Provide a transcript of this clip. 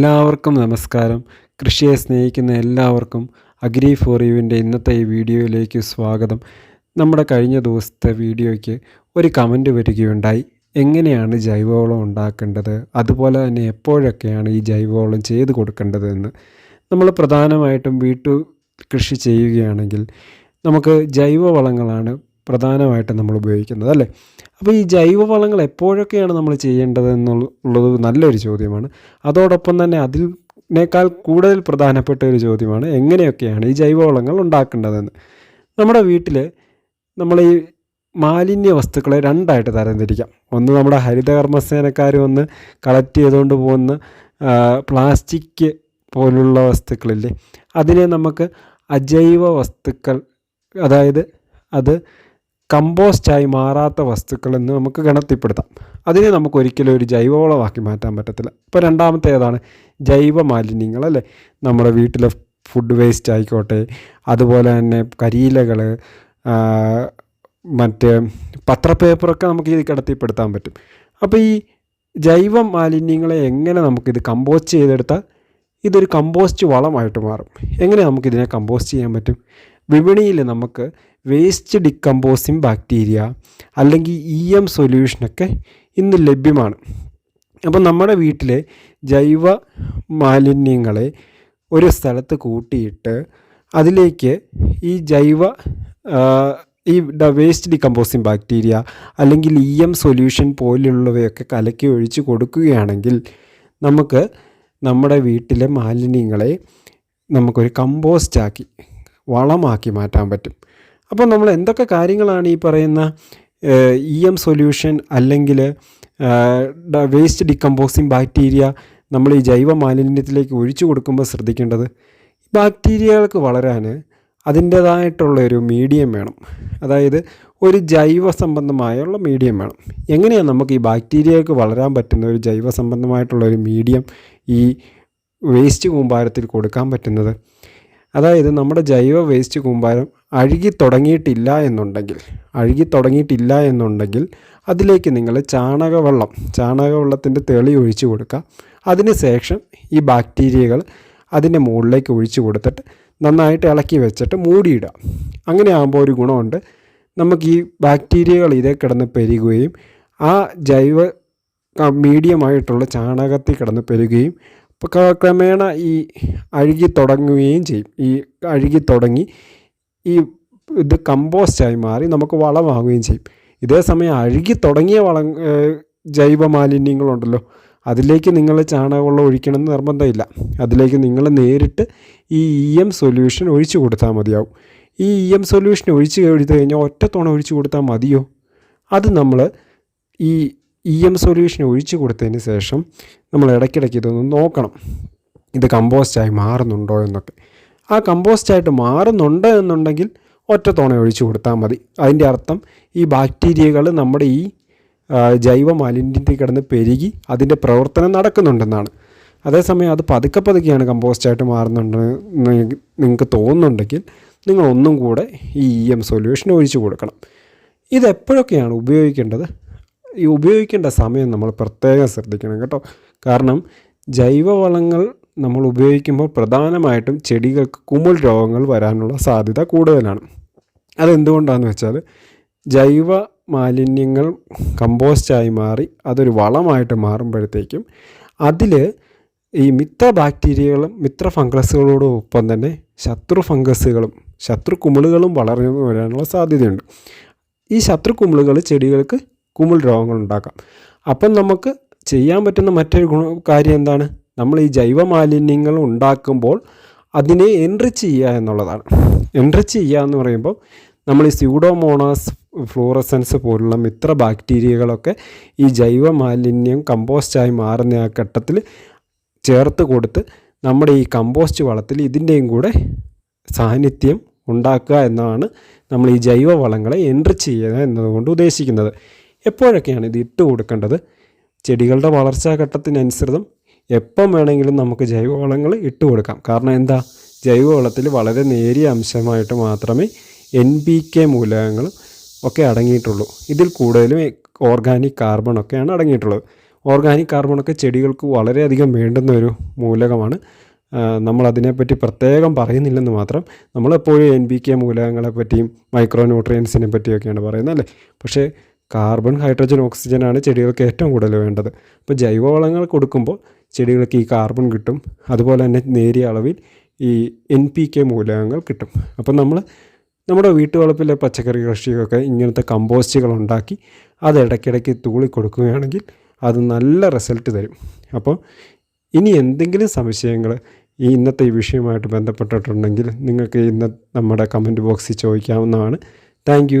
എല്ലാവർക്കും നമസ്കാരം. കൃഷിയെ സ്നേഹിക്കുന്ന എല്ലാവർക്കും അഗ്രി ഫോർ യുവിന്റെ ഇന്നത്തെ ഈ വീഡിയോയിലേക്ക് സ്വാഗതം. നമ്മുടെ കഴിഞ്ഞ ദിവസത്തെ വീഡിയോയ്ക്ക് ഒരു കമന്റ് വരികയുണ്ടായി. എങ്ങനെയാണ് ജൈവവളം ഉണ്ടാക്കേണ്ടത്? അതുപോലെ തന്നെ എപ്പോഴൊക്കെയാണ് ഈ ജൈവവളം ചെയ്ത് കൊടുക്കേണ്ടതെന്ന് നമ്മൾ പ്രധാനമായിട്ടും വീട്ടു കൃഷി ചെയ്യുകയാണെങ്കിൽ നമുക്ക് ജൈവവളങ്ങളാണ് പ്രധാനമായിട്ടും നമ്മൾ ഉപയോഗിക്കുന്നത് അല്ലേ? അപ്പോൾ ഈ ജൈവവളങ്ങൾ എപ്പോഴൊക്കെയാണ് നമ്മൾ ചെയ്യേണ്ടത് എന്നുള്ളത് നല്ലൊരു ചോദ്യമാണ്. അതോടൊപ്പം തന്നെ അതിനേക്കാൾ കൂടുതൽ പ്രധാനപ്പെട്ട ഒരു ചോദ്യമാണ് എങ്ങനെയൊക്കെയാണ് ഈ ജൈവവളങ്ങൾ ഉണ്ടാക്കേണ്ടതെന്ന്? നമ്മുടെ വീട്ടിൽ നമ്മൾ ഈ മാലിന്യ വസ്തുക്കളെ രണ്ടായിട്ട് തരംതിരിക്കാം. ഒന്ന് നമ്മുടെ ഹരിതകർമ്മസേനക്കാർ വന്ന് കളക്ട് ചെയ്തുകൊണ്ട് പോകുന്ന പ്ലാസ്റ്റിക് പോലുള്ള വസ്തുക്കളില്ലേ അതിനെ നമുക്ക് അജൈവ വസ്തുക്കൾ അതായത് അത് കമ്പോസ്റ്റായി മാറാത്ത വസ്തുക്കളെന്ന് നമുക്ക് ഗണത്തിൽപ്പെടുത്താം. അതിനെ നമുക്ക് ഒരിക്കലും ഒരു ജൈവവളമാക്കി മാറ്റാൻ പറ്റത്തില്ല. ഇപ്പോൾ രണ്ടാമത്തെ ഏതാണ്? ജൈവ മാലിന്യങ്ങൾ അല്ലേ? നമ്മുടെ വീട്ടിലെ ഫുഡ് വേസ്റ്റ് ആയിക്കോട്ടെ അതുപോലെ തന്നെ കരിയിലകൾ മറ്റ് പത്രപേപ്പറൊക്കെ നമുക്ക് ഇത് കിടത്തിപ്പെടുത്താൻ പറ്റും. അപ്പോൾ ഈ ജൈവ മാലിന്യങ്ങളെ എങ്ങനെ നമുക്കിത് കമ്പോസ്റ്റ് ചെയ്തെടുത്താൽ ഇതൊരു കമ്പോസ്റ്റ് വളമായിട്ട് മാറും. എങ്ങനെ നമുക്കിതിനെ കമ്പോസ്റ്റ് ചെയ്യാൻ പറ്റും? വിപണിയിൽ നമുക്ക് വേസ്റ്റ് ഡിക്കമ്പോസിങ് ബാക്ടീരിയ അല്ലെങ്കിൽ ഇ എം സൊല്യൂഷനൊക്കെ ഇന്ന് ലഭ്യമാണ്. അപ്പോൾ നമ്മുടെ വീട്ടിലെ ജൈവ മാലിന്യങ്ങളെ ഒരു സ്ഥലത്ത് കൂട്ടിയിട്ട് അതിലേക്ക് ഈ ജൈവ ഈ ഡ വേസ്റ്റ് ഡിക്കമ്പോസിംഗ് ബാക്ടീരിയ അല്ലെങ്കിൽ ഇ എം സൊല്യൂഷൻ പോലുള്ളവയൊക്കെ കലക്കി ഒഴിച്ച് കൊടുക്കുകയാണെങ്കിൽ നമുക്ക് നമ്മുടെ വീട്ടിലെ മാലിന്യങ്ങളെ നമുക്കൊരു കമ്പോസ്റ്റാക്കി വളമാക്കി മാറ്റാൻ പറ്റും. അപ്പോൾ നമ്മൾ എന്തൊക്കെ കാര്യങ്ങളാണ് ഈ പറയുന്ന ഇ എം സൊല്യൂഷൻ അല്ലെങ്കിൽ വേസ്റ്റ് ഡിക്കമ്പോസിങ് ബാക്ടീരിയ നമ്മൾ ഈ ജൈവ മാലിന്യത്തിലേക്ക് ഒഴിച്ചു കൊടുക്കുമ്പോൾ ശ്രദ്ധിക്കേണ്ടത്? ബാക്ടീരിയകൾക്ക് വളരാൻ അതിന്റേതായിട്ടുള്ള ഒരു മീഡിയം വേണം. അതായത് ഒരു ജൈവ സംബന്ധമായുള്ള മീഡിയം വേണം. എങ്ങനെയാണ് നമുക്ക് ഈ ബാക്ടീരിയകൾക്ക് വളരാൻ പറ്റുന്ന ഒരു ജൈവ സംബന്ധമായിട്ടുള്ള ഒരു മീഡിയം ഈ വേസ്റ്റ് കൂമ്പാരത്തിൽ കൊടുക്കാൻ പറ്റുന്നത്? അതായത് നമ്മുടെ ജൈവ വേസ്റ്റ് കൂമ്പാരം അഴുകി തുടങ്ങിയിട്ടില്ല എന്നുണ്ടെങ്കിൽ അഴുകി തുടങ്ങിയിട്ടില്ല എന്നുണ്ടെങ്കിൽ അതിലേക്ക് നിങ്ങൾ ചാണകവെള്ളം ചാണകവെള്ളത്തിന്റെ തെളി ഒഴിച്ചു കൊടുക്കുക. അതിന് ശേഷം ഈ ബാക്ടീരിയകൾ അതിന്റെ മുകളിലേക്ക് ഒഴിച്ചു കൊടുത്തിട്ട് നന്നായിട്ട് ഇളക്കി വെച്ചിട്ട് മൂടിയിടുക. അങ്ങനെ ആകുമ്പോൾ ഒരു ഗുണമുണ്ട്. നമുക്ക് ഈ ബാക്ടീരിയകൾ ഇതേ കിടന്ന് പെരുകുകയും ആ ജൈവ മീഡിയമായിട്ടുള്ള ചാണകത്തിൽ കിടന്ന് പെരുകുകയും ക്രമേണ ഈ അഴുകി തുടങ്ങുകയും ചെയ്യും. ഈ അഴുകി തുടങ്ങി ഈ ഇത് കമ്പോസ്റ്റായി മാറി നമുക്ക് വളമാകുകയും ചെയ്യും. ഇതേ സമയം അഴുകി തുടങ്ങിയ വളം ജൈവ മാലിന്യങ്ങളുണ്ടല്ലോ. അതിലേക്ക് നിങ്ങൾ ചാണകവെള്ളം ഒഴിക്കണമെന്ന് നിർബന്ധമില്ല. അതിലേക്ക് നിങ്ങൾ നേരിട്ട് ഈ ഇ എം സൊല്യൂഷൻ ഒഴിച്ചു കൊടുത്താൽ മതിയാവും. ഈ ഇ എം സൊല്യൂഷൻ ഒഴിച്ച് കൊടുത്തു കഴിഞ്ഞാൽ ഒറ്റത്തോണം ഒഴിച്ചു കൊടുത്താൽ മതിയോ? അത് നമ്മൾ ഈ ഇ എം സൊല്യൂഷൻ ഒഴിച്ചു കൊടുത്തതിന് ശേഷം നമ്മൾ ഇടയ്ക്കിടയ്ക്ക് ഇതൊന്ന് നോക്കണം. ഇത് കമ്പോസ്റ്റായി മാറുന്നുണ്ടോ എന്നൊക്കെ. ആ കമ്പോസ്റ്റായിട്ട് മാറുന്നുണ്ട് എന്നുണ്ടെങ്കിൽ ഒറ്റത്തോണ ഒഴിച്ചു കൊടുത്താൽ മതി. അതിന്റെ അർത്ഥം ഈ ബാക്ടീരിയകൾ നമ്മുടെ ഈ ജൈവ മാലിന്യത്തിൽ കിടന്ന് പെരുകി അതിന്റെ പ്രവർത്തനം നടക്കുന്നുണ്ടെന്നാണ്. അതേസമയം അത് പതുക്കെ പതുക്കെയാണ് കമ്പോസ്റ്റായിട്ട് മാറുന്നുണ്ട് നിങ്ങൾക്ക് തോന്നുന്നുണ്ടെങ്കിൽ നിങ്ങൾ ഒന്നും കൂടെ ഈ ഇ എം സൊല്യൂഷൻ ഒഴിച്ചു കൊടുക്കണം. ഇതെപ്പോഴൊക്കെയാണ് ഉപയോഗിക്കേണ്ടത്? ഈ ഉപയോഗിക്കേണ്ട സമയം നമ്മൾ പ്രത്യേകം ശ്രദ്ധിക്കണം കേട്ടോ. കാരണം ജൈവവളങ്ങൾ നമ്മൾ ഉപയോഗിക്കുമ്പോൾ പ്രധാനമായിട്ടും ചെടികൾക്ക് കുമിൾ രോഗങ്ങൾ വരാനുള്ള സാധ്യത കൂടുതലാണ്. അതെന്തുകൊണ്ടാണെന്ന് വെച്ചാൽ ജൈവ മാലിന്യങ്ങൾ കമ്പോസ്റ്റായി മാറി അതൊരു വളമായിട്ട് മാറുമ്പോഴത്തേക്കും അതിൽ ഈ മിത്ര ബാക്ടീരിയകളും മിത്ര ഫംഗസുകളോടൊപ്പം തന്നെ ശത്രു ഫംഗസുകളും ശത്രു കുമിളുകളും വളർന്നു വരാനുള്ള സാധ്യതയുണ്ട്. ഈ ശത്രു കുമിളുകൾ ചെടികൾക്ക് കുമിൾ രോഗങ്ങൾ ഉണ്ടാക്കാം. അപ്പം നമുക്ക് ചെയ്യാൻ പറ്റുന്ന മറ്റൊരു ഗുണ കാര്യം എന്താണ്? നമ്മൾ ഈ ജൈവ മാലിന്യങ്ങൾ ഉണ്ടാക്കുമ്പോൾ അതിനെ എൻറിച്ച് ചെയ്യുക എന്നുള്ളതാണ്. എൻറിച്ച് ചെയ്യുക എന്ന് പറയുമ്പോൾ നമ്മൾ ഈ സ്യൂഡോമോണാസ് ഫ്ലൂറസൻസ് പോലുള്ള മിത്ര ബാക്ടീരിയകളൊക്കെ ഈ ജൈവ മാലിന്യം കമ്പോസ്റ്റായി മാറുന്ന ആ ഘട്ടത്തിൽ ചേർത്ത് കൊടുത്ത് നമ്മുടെ ഈ കമ്പോസ്റ്റ് വളത്തിൽ ഇതിന്റെയും കൂടെ സാന്നിധ്യം ഉണ്ടാക്കുക എന്നാണ് നമ്മൾ ഈ ജൈവ വളങ്ങളെ എൻട്രി ചെയ്യുക എന്നതുകൊണ്ട് ഉദ്ദേശിക്കുന്നത്. എപ്പോഴൊക്കെയാണ് ഇത് ഇട്ട് കൊടുക്കേണ്ടത്? ചെടികളുടെ വളർച്ചാ ഘട്ടത്തിനനുസൃതം എപ്പം വേണമെങ്കിലും നമുക്ക് ജൈവവളങ്ങൾ ഇട്ട് കൊടുക്കാം. കാരണം എന്താ? ജൈവവളത്തിൽ വളരെ നേരിയ അംശമായിട്ട് മാത്രമേ എൻ പി കെ മൂലകങ്ങളും ഒക്കെ അടങ്ങിയിട്ടുള്ളൂ. ഇതിൽ കൂടുതലും ഓർഗാനിക് കാർബൺ ഒക്കെയാണ് അടങ്ങിയിട്ടുള്ളത്. ഓർഗാനിക് കാർബണൊക്കെ ചെടികൾക്ക് വളരെയധികം വേണ്ടുന്ന ഒരു മൂലകമാണ്. നമ്മളതിനെപ്പറ്റി പ്രത്യേകം പറയുന്നില്ലെന്ന് മാത്രം നമ്മളെപ്പോഴും എൻ ബി കെ മൂലകങ്ങളെ പറ്റിയും മൈക്രോ ന്യൂട്രിയൻസിനെ പറ്റിയൊക്കെയാണ് പറയുന്നത് അല്ലേ? പക്ഷേ കാർബൺ ഹൈഡ്രജൻ ഓക്സിജനാണ് ചെടികൾക്ക് ഏറ്റവും കൂടുതൽ വേണ്ടത്. അപ്പോൾ ജൈവവളങ്ങൾ കൊടുക്കുമ്പോൾ ചെടികൾക്ക് ഈ കാർബൺ കിട്ടും. അതുപോലെ തന്നെ നേരിയ അളവിൽ ഈ എൻ പി കെ മൂലകങ്ങൾ കിട്ടും. അപ്പം നമ്മൾ നമ്മുടെ വീട്ടുവളപ്പിലെ പച്ചക്കറി കൃഷിയൊക്കെ ഇങ്ങനത്തെ കമ്പോസ്റ്റുകൾ ഉണ്ടാക്കി അത് ഇടയ്ക്കിടയ്ക്ക് തൂളി കൊടുക്കുകയാണെങ്കിൽ അത് നല്ല റിസൾട്ട് തരും. അപ്പോൾ ഇനി എന്തെങ്കിലും സംശയങ്ങൾ ഈ ഇന്നത്തെ ഈ വിഷയവുമായിട്ട് ബന്ധപ്പെട്ടിട്ടുണ്ടെങ്കിൽ നിങ്ങൾക്ക് ഇന്ന് നമ്മുടെ കമന്റ് ബോക്സിൽ ചോദിക്കാവുന്നതാണ്. താങ്ക്